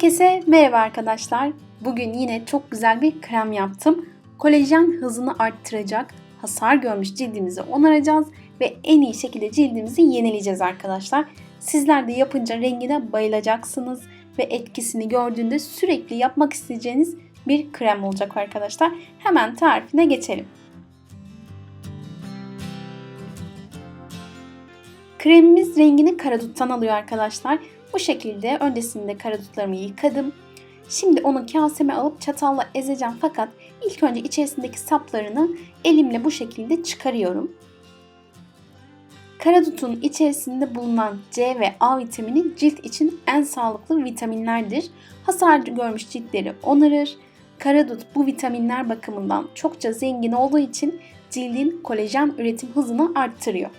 Herkese merhaba arkadaşlar. Bugün yine çok güzel bir krem yaptım. Kolajen hızını arttıracak, hasar görmüş cildimizi onaracağız ve en iyi şekilde cildimizi yenileyeceğiz arkadaşlar. Sizler de yapınca rengine bayılacaksınız ve etkisini gördüğünde sürekli yapmak isteyeceğiniz bir krem olacak arkadaşlar. Hemen tarifine geçelim. Kremimiz rengini karaduttan alıyor arkadaşlar. Bu şekilde öncesinde karadutlarımı yıkadım. Şimdi onu kaseme alıp çatalla ezeceğim fakat ilk önce içerisindeki saplarını elimle bu şekilde çıkarıyorum. Karadutun içerisinde bulunan C ve A vitamini cilt için en sağlıklı vitaminlerdir. Hasar görmüş ciltleri onarır. Karadut bu vitaminler bakımından çokça zengin olduğu için cildin kolajen üretim hızını arttırıyor.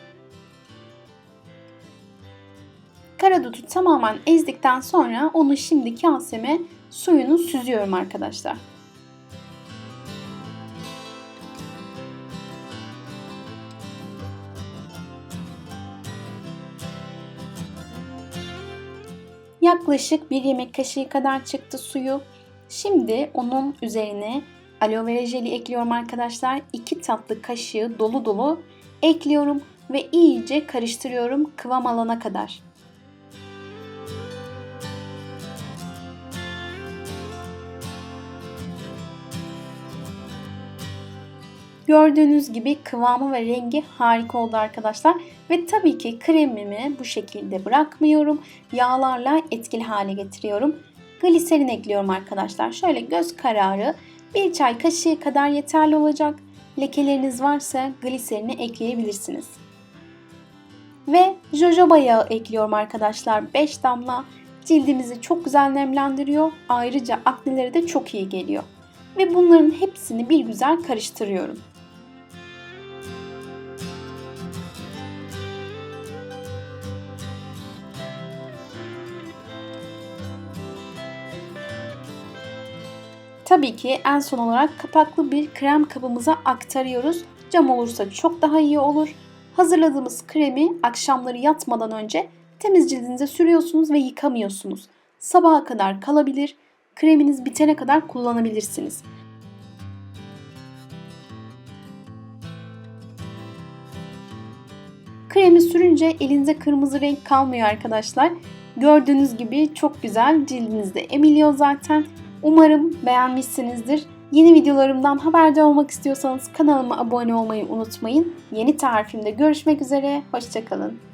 Karadutu tamamen ezdikten sonra onu şimdi kaseme suyunu süzüyorum arkadaşlar. Yaklaşık bir yemek kaşığı kadar çıktı suyu. Şimdi onun üzerine aloe vera jeli ekliyorum arkadaşlar. 2 tatlı kaşığı dolu dolu ekliyorum ve iyice karıştırıyorum kıvam alana kadar. Gördüğünüz gibi kıvamı ve rengi harika oldu arkadaşlar. Ve tabii ki kremimi bu şekilde bırakmıyorum. Yağlarla etkili hale getiriyorum. Gliserin ekliyorum arkadaşlar. Şöyle göz kararı bir çay kaşığı kadar yeterli olacak. Lekeleriniz varsa gliserini ekleyebilirsiniz. Ve jojoba yağı ekliyorum arkadaşlar 5 damla. Cildimizi çok güzel nemlendiriyor. Ayrıca aknelere de çok iyi geliyor. Ve bunların hepsini bir güzel karıştırıyorum. Tabii ki en son olarak kapaklı bir krem kabımıza aktarıyoruz. Cam olursa çok daha iyi olur. Hazırladığımız kremi akşamları yatmadan önce temiz cildinize sürüyorsunuz ve yıkamıyorsunuz. Sabaha kadar kalabilir. Kreminiz bitene kadar kullanabilirsiniz. Kremi sürünce elinize kırmızı renk kalmıyor arkadaşlar. Gördüğünüz gibi çok güzel cildinizde emiliyor zaten. Umarım beğenmişsinizdir. Yeni videolarımdan haberdar olmak istiyorsanız kanalıma abone olmayı unutmayın. Yeni tarifimde görüşmek üzere, hoşçakalın.